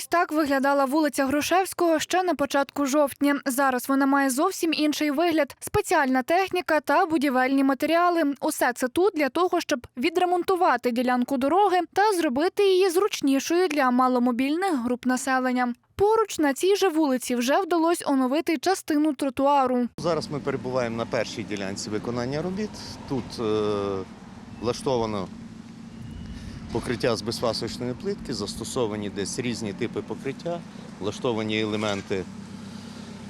Ось так виглядала вулиця Грушевського ще на початку жовтня. Зараз вона має зовсім інший вигляд: спеціальна техніка та будівельні матеріали. Усе це тут для того, щоб відремонтувати ділянку дороги та зробити її зручнішою для маломобільних груп населення. Поруч на цій же вулиці вже вдалося оновити частину тротуару. Зараз ми перебуваємо на першій ділянці виконання робіт. Тут е, влаштовано покриття з безфасочної плитки, застосовані десь різні типи покриття, влаштовані елементи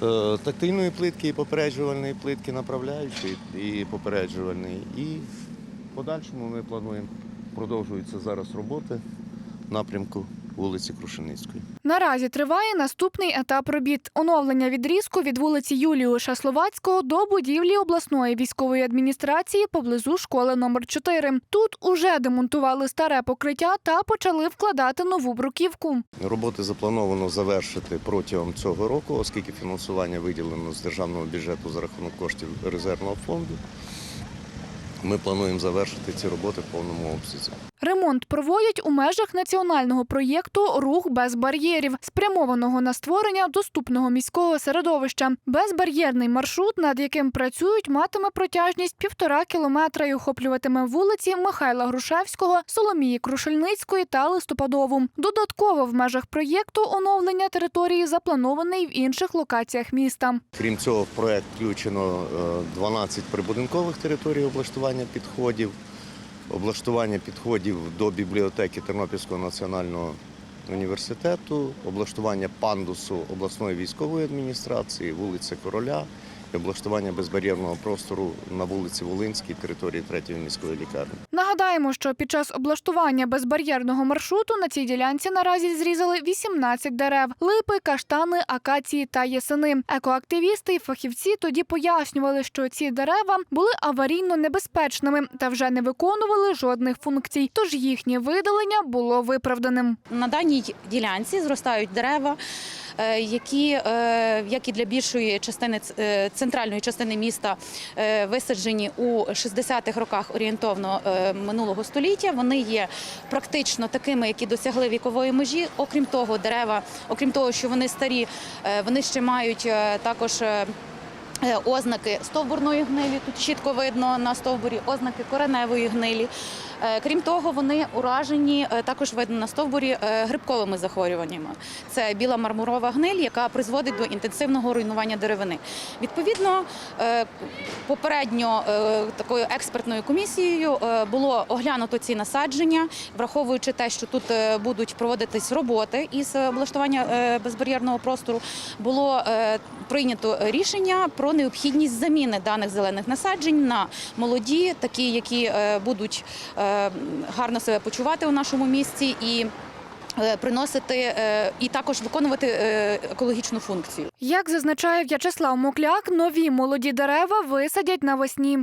е, тактильної плитки і попереджувальної плитки, направляючої і попереджувальної. І в подальшому ми плануємо, продовжуються зараз роботи в напрямку вулиці Крушеницької. Наразі триває наступний етап робіт оновлення відрізку від вулиці Юліуша Словацького до будівлі обласної військової адміністрації поблизу школи номер 4 Тут уже демонтували старе покриття та почали вкладати нову бруківку. Роботи заплановано завершити протягом цього року, оскільки фінансування виділено з державного бюджету за рахунок коштів резервного фонду. Ми плануємо завершити ці роботи в повному обсязі. Ремонт проводять у межах національного проєкту Рух без бар'єрів, спрямованого на створення доступного міського середовища. Безбар'єрний маршрут, над яким працюють, матиме протяжність півтора кілометра і охоплюватиме вулиці Михайла Грушевського, Соломії Крушельницької та Листопадову. Додатково в межах проєкту оновлення території запланований в інших локаціях міста. Крім цього, в проект включено е, 12 прибудинкових територій облаштування підходів, облаштування підходів до бібліотеки Тернопільського національного університету, облаштування пандусу обласної військової адміністрації, вулиця Короля облаштування безбар'єрного простору на вулиці Волинській, території третьої міської лікарні. Нагадаємо, що під час облаштування безбар'єрного маршруту на цій ділянці наразі зрізали 18 дерев: липи, каштани, акації та ясени. Екоактивісти і фахівці тоді пояснювали, що ці дерева були аварійно небезпечними та вже не виконували жодних функцій. Тож їхнє видалення було виправданим. На даній ділянці зростають дерева, які, е, як і для більшої частини е, центральної частини міста, е, висаджені у 60-х роках орієнтовно е, минулого століття. Вони є практично такими, які досягли вікової межі. Окрім того, дерева, окрім того, що вони старі, е, вони ще мають е, також. Е, Ознаки стовбурної гнилі тут чітко видно на стовбурі, ознаки кореневої гнилі. Е, Крім того, вони уражені е, також видно на стовбурі грибковими захворюваннями. Це біла мармурова гниль, яка призводить до інтенсивного руйнування деревини. Відповідно, попередньо такою експертною комісією було оглянуто ці насадження, враховуючи те, що тут будуть проводитись роботи із облаштування безбар'єрного простору, було прийнято рішення про необхідність заміни даних зелених насаджень на молоді, такі, які е, будуть е, гарно себе почувати у нашому місті і. е, Приносити і також виконувати екологічну функцію. Як зазначає В'ячеслав Мокляк, нові молоді дерева висадять навесні.